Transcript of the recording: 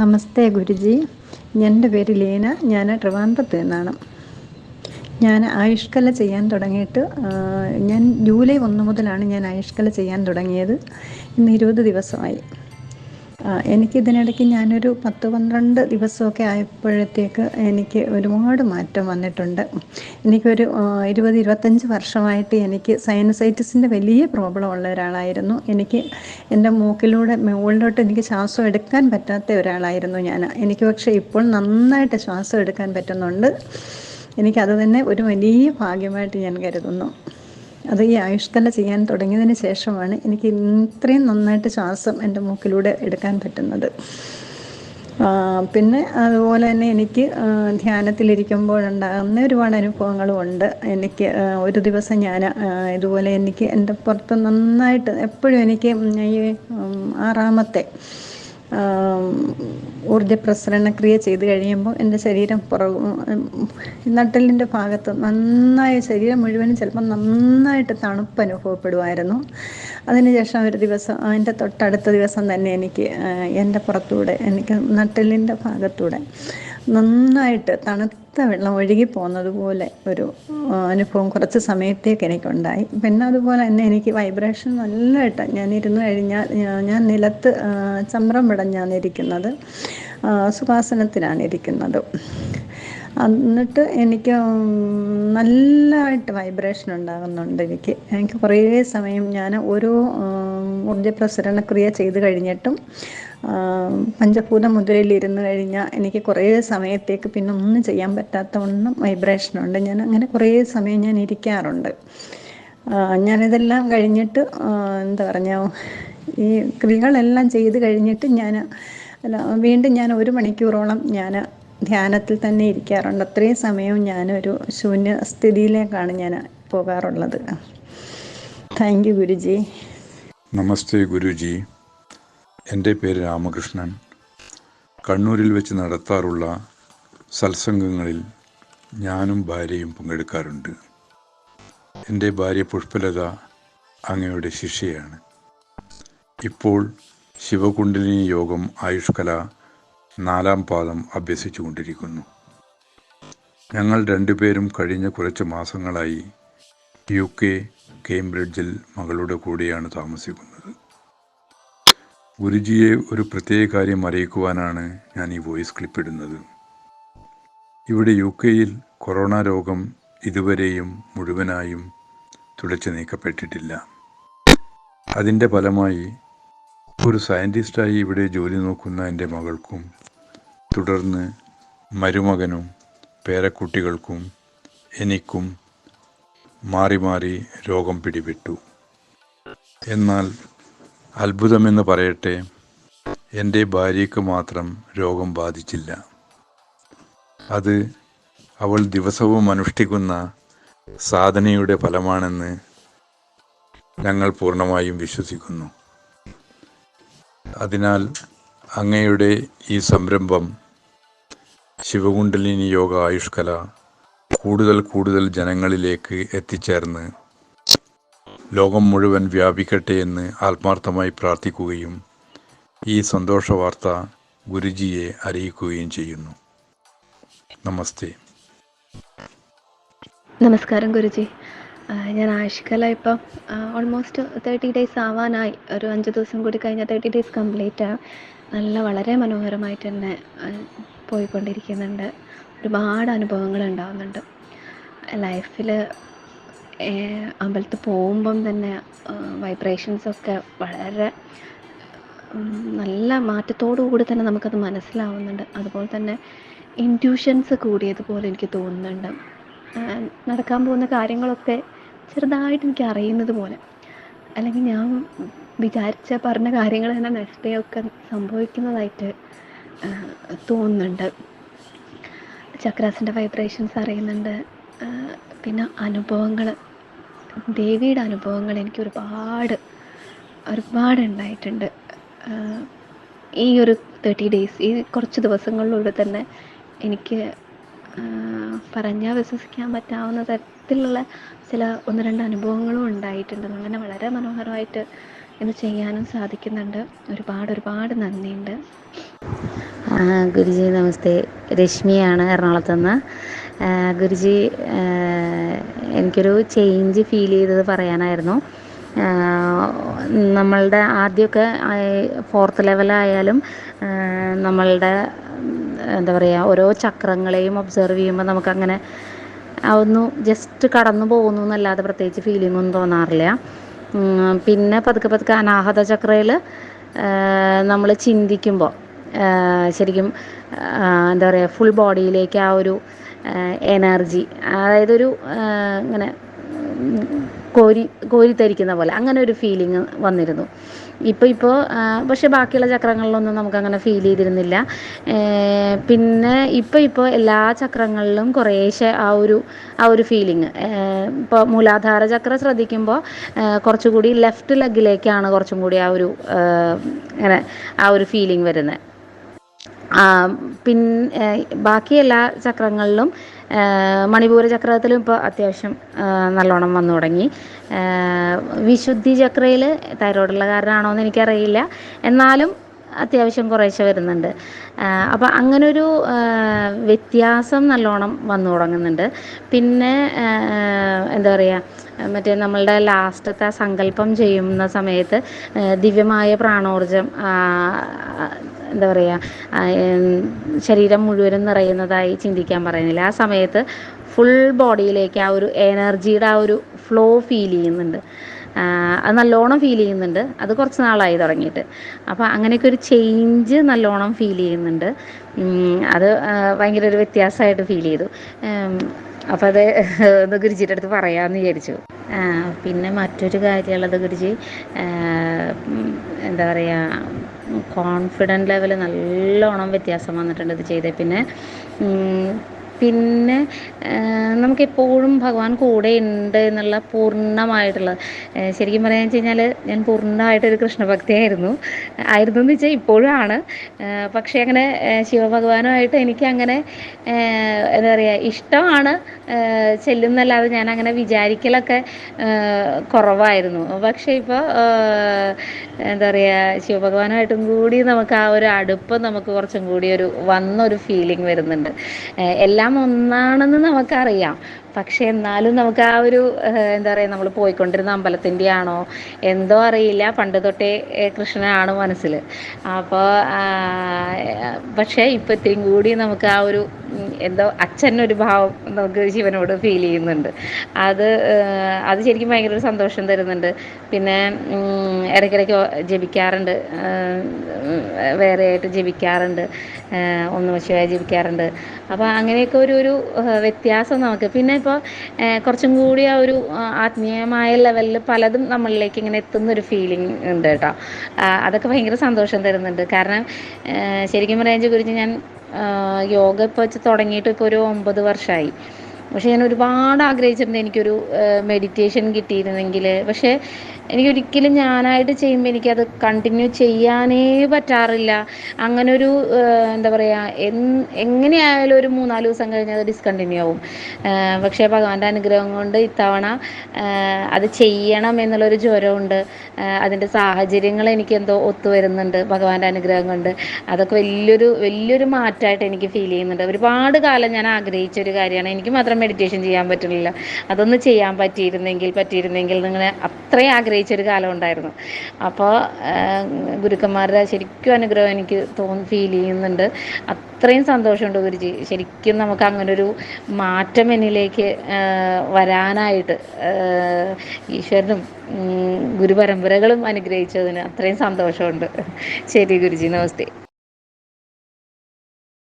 നമസ്തേ ഗുരുജി. എന്റെ പേര് ലീന. ഞാൻ ട്രിവാൻഡ്രത്ത് നിന്നാണ്. ഞാൻ ആയുഷ്കല ചെയ്യാൻ തുടങ്ങിയിട്ട് ഞാൻ ജൂലൈ ഒന്ന് മുതലാണ് ഞാൻ ആയുഷ്കല ചെയ്യാൻ തുടങ്ങിയത്. ഇന്ന് ഇരുപത് ദിവസമായി. എനിക്കിതിനിടയ്ക്ക് ഞാനൊരു പത്ത് പന്ത്രണ്ട് ദിവസമൊക്കെ ആയപ്പോഴത്തേക്ക് എനിക്ക് ഒരുപാട് മാറ്റം വന്നിട്ടുണ്ട്. എനിക്കൊരു ഇരുപത് ഇരുപത്തഞ്ച് വർഷമായിട്ട് എനിക്ക് സൈനസൈറ്റിസിന്റെ വലിയ പ്രോബ്ലം ഉള്ള ഒരാളായിരുന്നു. എനിക്ക് എന്റെ മൂക്കിലൂടെ മുകളിലോട്ട് എനിക്ക് ശ്വാസം എടുക്കാൻ പറ്റാത്ത ഒരാളായിരുന്നു ഞാൻ. എനിക്ക് പക്ഷേ ഇപ്പോൾ നന്നായിട്ട് ശ്വാസം എടുക്കാൻ പറ്റുന്നുണ്ട്. എനിക്കത് തന്നെ ഒരു വലിയ ഭാഗ്യമായിട്ട് ഞാൻ കരുതുന്നു. അത് ഈ ആയുഷ്കല ചെയ്യാൻ തുടങ്ങിയതിന് ശേഷമാണ് എനിക്ക് ഇത്രയും നന്നായിട്ട് ശ്വാസം എന്റെ മൂക്കിലൂടെ എടുക്കാൻ പറ്റുന്നത്. പിന്നെ അതുപോലെ തന്നെ എനിക്ക് ധ്യാനത്തിലിരിക്കുമ്പോഴുണ്ടാകുന്ന ഒരുപാട് അനുഭവങ്ങളും ഉണ്ട്. എനിക്ക് ഒരു ദിവസം ഞാൻ ഇതുപോലെ എനിക്ക് എന്റെ പുറത്ത് നന്നായിട്ട് എപ്പോഴും എനിക്ക് ഈ ആറാമത്തെ ഊർജ പ്രസരണക്രിയ ചെയ്ത് കഴിയുമ്പോൾ എന്റെ ശരീരം പുറകു നട്ടലിന്റെ ഭാഗത്ത് നന്നായി ശരീരം മുഴുവനും ചിലപ്പോൾ നന്നായിട്ട് തണുപ്പ് അനുഭവപ്പെടുമായിരുന്നു. അതിനുശേഷം ഒരു ദിവസം അതിന്റെ തൊട്ടടുത്ത ദിവസം തന്നെ എനിക്ക് എന്റെ പുറത്തൂടെ എനിക്ക് നട്ടലിന്റെ ഭാഗത്തൂടെ നന്നായിട്ട് തണുത്ത വെള്ളം ഒഴുകി പോകുന്നത് പോലെ ഒരു അനുഭവം കുറച്ച് സമയത്തേക്ക് എനിക്കുണ്ടായി. പിന്നെ അതുപോലെ തന്നെ എനിക്ക് വൈബ്രേഷൻ നല്ലതായിട്ട് ഞാൻ ഇരുന്ന് കഴിഞ്ഞാൽ ഞാൻ നിലത്ത് ചമ്രം വിടഞ്ഞാണ് ഇരിക്കുന്നത് സുഖാസനത്തിലാണ് ഇരിക്കുന്നത്. എന്നിട്ട് എനിക്ക് നല്ലതായിട്ട് വൈബ്രേഷൻ ഉണ്ടാകുന്നുണ്ട് എനിക്ക്. എനിക്ക് കുറേ സമയം ഞാൻ ഓരോ ഉം, ഊർജ പ്രസരണക്രിയ ചെയ്ത് കഴിഞ്ഞിട്ടും പഞ്ചഭൂത മുദ്രയിൽ ഇരുന്ന് കഴിഞ്ഞാൽ എനിക്ക് കുറേ സമയത്തേക്ക് പിന്നെ ഒന്നും ചെയ്യാൻ പറ്റാത്ത ഒന്നും വൈബ്രേഷനുണ്ട് ഞാൻ അങ്ങനെ കുറേ സമയം ഞാൻ ഇരിക്കാറുണ്ട്. ഞാനിതെല്ലാം കഴിഞ്ഞിട്ട് എന്താ പറഞ്ഞ ഈ ക്രിയകളെല്ലാം ചെയ്ത് കഴിഞ്ഞിട്ട് ഞാൻ വീണ്ടും ഞാൻ ഒരു മണിക്കൂറോളം ഞാൻ ധ്യാനത്തിൽ തന്നെ ഇരിക്കാറുണ്ട്. അത്രയും സമയവും ഞാനൊരു ശൂന്യസ്ഥിതിയിലേക്കാണ് ഞാൻ പോകാറുള്ളത്. Thank you Guruji. നമസ്തേ ഗുരുജി. എന്റെ പേര് രാമകൃഷ്ണൻ. കണ്ണൂരിൽ വെച്ച് നടത്താറുള്ള സത്സംഗങ്ങളിൽ ഞാനും ഭാര്യയും പങ്കെടുക്കാറുണ്ട്. എന്റെ ഭാര്യ പുഷ്പലത അങ്ങയുടെ ശിഷ്യയാണ്. ഇപ്പോൾ ശിവകുണ്ടലിനി യോഗം ആയുഷ്കല നാലാം പാദം അഭ്യസിച്ചുകൊണ്ടിരിക്കുന്നു ഞങ്ങൾ രണ്ടുപേരും കഴിഞ്ഞ കുറച്ച് മാസങ്ങളായി യു കെ കേംബ്രിഡ്ജിൽ മകളുടെ കൂടെയാണ് താമസിക്കുന്നത്. ഗുരുജിയെ ഒരു പ്രത്യേക കാര്യം അറിയിക്കുവാനാണ് ഞാൻ ഈ വോയിസ് ക്ലിപ്പ് ഇടുന്നത്. ഇവിടെ യു കെയിൽ കൊറോണ രോഗം ഇതുവരെയും മുഴുവനായും തുടച്ചു നീക്കപ്പെട്ടിട്ടില്ല. അതിന്റെ ഫലമായി ഒരു സയന്റിസ്റ്റായി ഇവിടെ ജോലി നോക്കുന്ന എന്റെ മകൾക്കും തുടർന്ന് മരുമകനും പേരക്കുട്ടികൾക്കും എനിക്കും മാറി മാറി രോഗം പിടിപെട്ടു. എന്നാൽ അത്ഭുതമെന്ന് പറയട്ടെ എന്റെ ഭാര്യയ്ക്ക് മാത്രം രോഗം ബാധിച്ചില്ല. അത് അവൾ ദിവസവും അനുഷ്ഠിക്കുന്ന സാധനയുടെ ഫലമാണെന്ന് ഞങ്ങൾ പൂർണമായും വിശ്വസിക്കുന്നു. അതിനാൽ അങ്ങയുടെ ഈ സംരംഭം ശിവകുണ്ടലിനി യോഗ ആയുഷ്കല കൂടുതൽ കൂടുതൽ ജനങ്ങളിലേക്ക് എത്തിച്ചേർന്ന് ലോകം മുഴുവൻ വ്യാപിക്കട്ടെ എന്ന് ആത്മാർത്ഥമായി പ്രാർത്ഥിക്കുകയും ഈ സന്തോഷ വാർത്ത ഗുരുജിയെ അറിയിക്കുകയും ചെയ്യുന്നു. നമസ്തേ. നമസ്കാരം ഗുരുജി. ഞാൻ ആഷിക്കല ഇപ്പം ഓൾമോസ്റ്റ് തേർട്ടി ഡേയ്സ് ആവാനായി. ഒരു അഞ്ച് ദിവസം കൂടി കഴിഞ്ഞാൽ തേർട്ടി ഡേയ്സ് കംപ്ലീറ്റ് ആണ്. നല്ല വളരെ മനോഹരമായിട്ട് തന്നെ പോയിക്കൊണ്ടിരിക്കുന്നുണ്ട്. ഒരുപാട് അനുഭവങ്ങൾ ഉണ്ടാവുന്നുണ്ട്. ലൈഫിൽ അമ്പലത്തിൽ പോകുമ്പം തന്നെ വൈബ്രേഷൻസ് ഒക്കെ വളരെ നല്ല മാറ്റത്തോടു കൂടി തന്നെ നമുക്കത് മനസ്സിലാവുന്നുണ്ട്. അതുപോലെ തന്നെ ഇന്റ്യൂഷൻസ് കൂടിയതുപോലെ എനിക്ക് തോന്നുന്നുണ്ട്. നടക്കാൻ പോകുന്ന കാര്യങ്ങളൊക്കെ ചെറുതായിട്ട് എനിക്ക് അറിയുന്നത് പോലെ. അല്ലെങ്കിൽ ഞാൻ വിചാരിച്ച പറഞ്ഞ കാര്യങ്ങൾ തന്നെ ഒക്കെ സംഭവിക്കുന്നതായിട്ട് തോന്നുന്നുണ്ട്. ചക്രാസിന്റെ വൈബ്രേഷൻസ് അറിയുന്നുണ്ട്. പിന്നെ അനുഭവങ്ങൾ ദേവിയുടെ അനുഭവങ്ങൾ എനിക്ക് ഒരുപാട് ഒരുപാട് ഉണ്ടായിട്ടുണ്ട്. ഈ ഒരു തേർട്ടി ഡേയ്സ് ഈ കുറച്ച് ദിവസങ്ങളിലൂടെ തന്നെ എനിക്ക് പറഞ്ഞാൽ വിശ്വസിക്കാൻ പറ്റാവുന്ന തരത്തിലുള്ള ചില ഒന്ന് രണ്ട് അനുഭവങ്ങളും ഉണ്ടായിട്ടുണ്ട്. അങ്ങനെ വളരെ മനോഹരമായിട്ട് ഇത് ചെയ്യാനും സാധിക്കുന്നുണ്ട്. ഒരുപാട് ഒരുപാട് നന്ദിയുണ്ട്. ഗുരുജി നമസ്തേ. രശ്മിയാണ് എറണാകുളത്ത് നിന്ന് ഗുരുജി എനിക്കൊരു ചേഞ്ച് ഫീൽ ചെയ്തത് പറയാനായിരുന്നു. നമ്മളുടെ ആദ്യമൊക്കെ ഫോർത്ത് ലെവലായാലും നമ്മളുടെ എന്താ പറയുക ഓരോ ചക്രങ്ങളെയും ഒബ്സർവ് ചെയ്യുമ്പോൾ നമുക്കങ്ങനെ ഒന്ന് ജസ്റ്റ് കടന്നു പോകുന്നു എന്നല്ലാതെ പ്രത്യേകിച്ച് ഫീലിംഗ് ഒന്നും തോന്നാറില്ല. പിന്നെ പതുക്കെ പതുക്കെ അനാഹത ചക്രയിൽ നമ്മൾ ചിന്തിക്കുമ്പോൾ ശരിക്കും എന്താ പറയുക ഫുൾ ബോഡിയിലേക്ക് ആ ഒരു എനർജി അതായത് ഒരു ഇങ്ങനെ കോരി കോരി കോരിത്തരിക്കുന്ന പോലെ അങ്ങനെ ഒരു ഫീലിംഗ് വന്നിരുന്നു. ഇപ്പോൾ ഇപ്പോൾ പക്ഷെ ബാക്കിയുള്ള ചക്രങ്ങളിലൊന്നും നമുക്കങ്ങനെ ഫീൽ ചെയ്തിരുന്നില്ല. പിന്നെ ഇപ്പോൾ ഇപ്പോൾ എല്ലാ ചക്രങ്ങളിലും കുറേശ്ശെ ആ ഒരു ആ ഒരു ഫീലിംഗ് ഇപ്പോൾ മൂലാധാര ചക്രം ശ്രദ്ധിക്കുമ്പോൾ കുറച്ചുകൂടി ലെഫ്റ്റ് ലെഗിലേക്കാണ് കുറച്ചും കൂടി ആ ഒരു ഇങ്ങനെ ആ ഒരു ഫീലിംഗ് വരുന്നത് പിന്നെ ബാക്കി എല്ലാ ചക്രങ്ങളിലും മണിപൂര ചക്രത്തിലും ഇപ്പോൾ അത്യാവശ്യം നല്ലോണം വന്നു തുടങ്ങി. വിശുദ്ധി ചക്രയിൽ തൈറോയിഡുള്ള കാരണമാണോ എന്ന് എനിക്കറിയില്ല. എന്നാലും അത്യാവശ്യം കുറേശ്ശെ വരുന്നുണ്ട്. അപ്പോൾ അങ്ങനൊരു വ്യത്യാസം നല്ലോണം വന്നു തുടങ്ങുന്നുണ്ട്. പിന്നെ എന്താ പറയുക മറ്റേ നമ്മളുടെ ലാസ്റ്റത്തെ സങ്കല്പം ചെയ്യുന്ന സമയത്ത് ദിവ്യമായ പ്രാണോർജം എന്താ പറയുക ശരീരം മുഴുവനും നിറയുന്നതായി ചിന്തിക്കാൻ പറയുന്നില്ല. ആ സമയത്ത് ഫുൾ ബോഡിയിലേക്ക് ആ ഒരു എനർജിയുടെ ആ ഒരു ഫ്ലോ ഫീൽ ചെയ്യുന്നുണ്ട്. അത് നല്ലോണം ഫീൽ ചെയ്യുന്നുണ്ട്. അത് കുറച്ച് നാളായി തുടങ്ങിയിട്ട്. അപ്പോൾ അങ്ങനെയൊക്കെ ഒരു ചേഞ്ച് നല്ലോണം ഫീൽ ചെയ്യുന്നുണ്ട്. അത് ഭയങ്കര ഒരു വ്യത്യാസമായിട്ട് ഫീൽ ചെയ്തു. അപ്പോൾ അത് ഒന്ന് ഗുരുജിയുടെ അടുത്ത് പറയാമെന്ന് വിചാരിച്ചു. പിന്നെ മറ്റൊരു കാര്യമുള്ളത് ഗുരുജി എന്താ പറയുക കോൺഫിഡന്റ് ലെവൽ നല്ലോണം വ്യത്യാസം വന്നിട്ടുണ്ട് ഇത് ചെയ്തേ. പിന്നെ പിന്നെ നമുക്ക് നമുക്കെപ്പോഴും ഭഗവാൻ കൂടെ ഉണ്ട് എന്നുള്ള പൂർണമായിട്ടുള്ള ശരിക്കും പറയാന്ന് വെച്ച് കഴിഞ്ഞാൽ ഞാൻ പൂർണമായിട്ടൊരു കൃഷ്ണഭക്തിയായിരുന്നു. ആയിരുന്നു എന്ന് വെച്ചാൽ ഇപ്പോഴും ആണ് പക്ഷേ അങ്ങനെ ശിവഭഗവാനുമായിട്ട് എനിക്ക് അങ്ങനെ എന്താ പറയുക ഇഷ്ടമാണ് ചെല്ലുന്നല്ലാതെ ഞാൻ അങ്ങനെ വിചാരിക്കലൊക്കെ കുറവായിരുന്നു. പക്ഷേ ഇപ്പോൾ എന്താ പറയുക ശിവഭഗവാനുമായിട്ടും കൂടി നമുക്ക് ആ ഒരു അടുപ്പം നമുക്ക് കുറച്ചും കൂടി ഒരു വന്നൊരു ഫീലിംഗ് വരുന്നുണ്ട്. ഏഹ് എല്ലാം ഒന്നാണെന്ന് നമുക്കറിയാം. പക്ഷേ എന്നാലും നമുക്ക് ആ ഒരു എന്താ പറയുക നമ്മൾ പോയിക്കൊണ്ടിരുന്ന അമ്പലത്തിന്റെ ആണോ എന്തോ അറിയില്ല. പണ്ട് തൊട്ടേ കൃഷ്ണനാണ് മനസ്സിൽ അപ്പോൾ പക്ഷേ ഇപ്പോൾ ഇത്തിരിയും കൂടി നമുക്ക് ആ ഒരു എന്തോ അച്ഛനൊരു ഭാവം നമുക്ക് ശിവനോട് ഫീൽ ചെയ്യുന്നുണ്ട്. അത് അത് ശരിക്കും ഭയങ്കര ഒരു സന്തോഷം തരുന്നുണ്ട്. പിന്നെ ഇടയ്ക്കിടയ്ക്ക് ജപിക്കാറുണ്ട്. വേറെ ആയിട്ട് ജപിക്കാറുണ്ട്. ഒന്ന് ശിവായ ജപിക്കാറുണ്ട്. അപ്പോൾ അങ്ങനെയൊക്കെ ഒരു ഒരു വ്യത്യാസം നമുക്ക്. പിന്നെ ഇപ്പോൾ കുറച്ചും കൂടി ആ ഒരു ആത്മീയമായ ലെവലിൽ പലതും നമ്മളിലേക്ക് ഇങ്ങനെ എത്തുന്ന ഒരു ഫീലിംഗ് ഉണ്ട് കേട്ടോ. അതൊക്കെ ഭയങ്കര സന്തോഷം തരുന്നുണ്ട്. കാരണം ശരിക്കും പറയാൻ കുറിച്ച് ഞാൻ യോഗ ഇപ്പോൾ വെച്ച് തുടങ്ങിയിട്ട് ഇപ്പോൾ ഒരു ഒമ്പത് വർഷമായി പക്ഷേ ഞാൻ ഒരുപാട് ആഗ്രഹിച്ചിട്ടുണ്ട് എനിക്കൊരു മെഡിറ്റേഷൻ കിട്ടിയിരുന്നെങ്കിൽ പക്ഷേ എനിക്കൊരിക്കലും ഞാനായിട്ട് ചെയ്യുമ്പോൾ എനിക്കത് കണ്ടിന്യൂ ചെയ്യാനേ പറ്റാറില്ല. അങ്ങനെ ഒരു എന്താ പറയുക എങ്ങനെയായാലും ഒരു മൂന്നാൽ ദിവസം കഴിഞ്ഞാൽ അത് ഡിസ്കണ്ടിന്യൂ ആവും. പക്ഷേ ഭഗവാന്റെ അനുഗ്രഹം കൊണ്ട് ഇത്തവണ അത് ചെയ്യണം എന്നുള്ളൊരു ജ്വരമുണ്ട്. അതിന്റെ സാഹചര്യങ്ങൾ എനിക്ക് എന്തോ ഒത്തു വരുന്നുണ്ട് ഭഗവാന്റെ അനുഗ്രഹം കൊണ്ട്. അതൊക്കെ വലിയൊരു വലിയൊരു മാറ്റമായിട്ട് എനിക്ക് ഫീൽ ചെയ്യുന്നുണ്ട്. ഒരുപാട് കാലം ഞാൻ ആഗ്രഹിച്ച ഒരു കാര്യമാണ്. എനിക്ക് മാത്രം മെഡിറ്റേഷൻ ചെയ്യാൻ പറ്റുന്നില്ല. അതൊന്ന് ചെയ്യാൻ പറ്റിയിരുന്നെങ്കിൽ പറ്റിയിരുന്നെങ്കിൽ നിങ്ങളെ അത്രയും ആഗ്രഹിച്ചൊരു കാലം ഉണ്ടായിരുന്നു. അപ്പോൾ ഗുരുക്കന്മാരുടെ ശരിക്കും അനുഗ്രഹം എനിക്ക് തോന്നി ഫീൽ ചെയ്യുന്നുണ്ട്. അത്രയും സന്തോഷമുണ്ട് ഗുരുജി. ശരിക്കും നമുക്ക് അങ്ങനൊരു മാറ്റം എന്നിലേക്ക് വരാനായിട്ട് ഈശ്വരനും ഗുരുപരമ്പരകളും അനുഗ്രഹിച്ചതിന് അത്രയും സന്തോഷമുണ്ട്. ശരി ഗുരുജി നമസ്തേ.